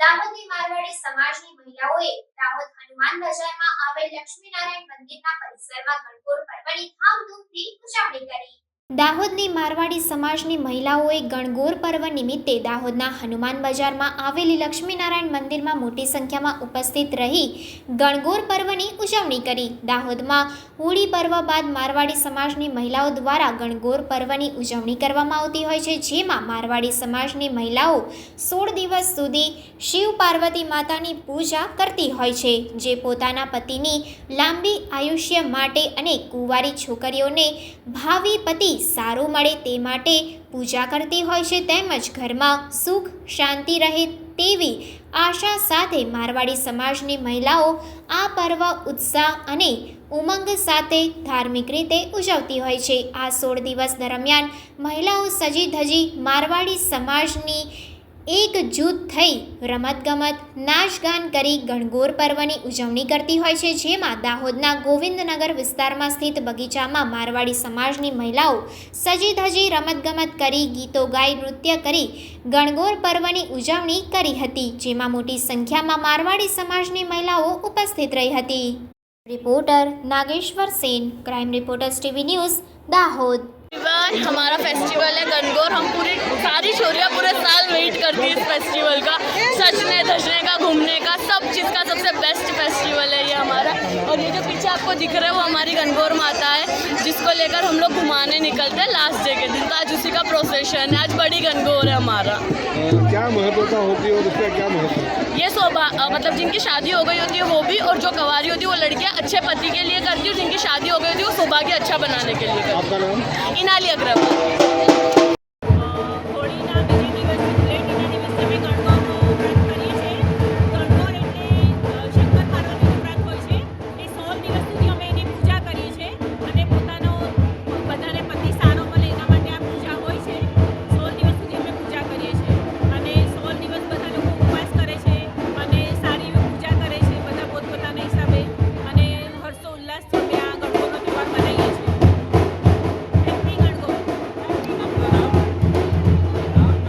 દાહોદની મારવાડી સમાજની મહિલાઓએ દાહોદ હનુમાન બજારમાં આવેલ લક્ષ્મીનારાયણ મંદિરના પરિસરમાં ગણગોર પર્વની ધામધૂમથી ઉજવણી કરી. દાહોદની મારવાડી સમાજની મહિલાઓએ ગણગોર પર્વ નિમિત્તે દાહોદના હનુમાન બજારમાં આવેલી લક્ષ્મીનારાયણ મંદિરમાં મોટી સંખ્યામાં ઉપસ્થિત રહી ગણગોર પર્વની ઉજવણી કરી. દાહોદમાં હોળી પર્વ બાદ મારવાડી સમાજની મહિલાઓ દ્વારા ગણગોર પર્વની ઉજવણી કરવામાં આવતી હોય છે, જેમાં મારવાડી સમાજની મહિલાઓ સોળ દિવસ સુધી શિવ પાર્વતી માતાની પૂજા કરતી હોય છે, જે પોતાના પતિની લાંબી આયુષ્ય માટે અને કુંવારી છોકરીઓને ભાવિ પતિ સારું મળે તે માટે પૂજા કરતી હોય છે તેમજ ઘરમાં સુખ, શાંતિ રહે તેવી આશા સાથે મારવાડી સમાજની મહિલાઓ આ પર્વ, ઉત્સાહ અને ઉમંગ સાથે ધાર્મિક રીતે ઉજવતી હોય છે. આ સોળ દિવસ દરમિયાન મહિલાઓ સજી ધજી મારવાડી સમાજની એક જૂથ થઈ રમતગમત, નાચગાન કરી ગણગોર પર્વની ઉજવણી કરતી હોય છે, જેમાં દાહોદના ગોવિંદનગર વિસ્તારમાં સ્થિત બગીચામાં મારવાડી સમાજની મહિલાઓ સજી ધજી રમતગમત કરી, ગીતો ગાઈ, નૃત્ય કરી ગણગોર પર્વની ઉજવણી કરી હતી, જેમાં મોટી સંખ્યામાં મારવાડી સમાજની મહિલાઓ ઉપસ્થિત રહી હતી. Reporter Nageshwar Sen, crime reporters TV news, Dahod. हमारा फेस्टिवल है गनगौर हम पूरी सारी छोरियाँ पूरे साल वेट करती है इस फेस्टिवल का। और ये जो पीछे आपको दिख रहा है वो हमारी गणगौर माता है जिसको लेकर हम लोग घुमाने निकलते हैं लास्ट डे के दिन। तो आज उसी का प्रोसेशन है आज बड़ी गणगौर है हमारा। क्या महत्वता होती है और उसका क्या महत्व ये शोभा मतलब जिनकी शादी हो गई होती है वो भी और जो कवारी होती है वो लड़कियाँ अच्छे पति के लिए करती है और जिनकी शादी हो गई होती है वो सौभाग्य अच्छा बनाने के लिए करती है। इनाली अग्रवाल।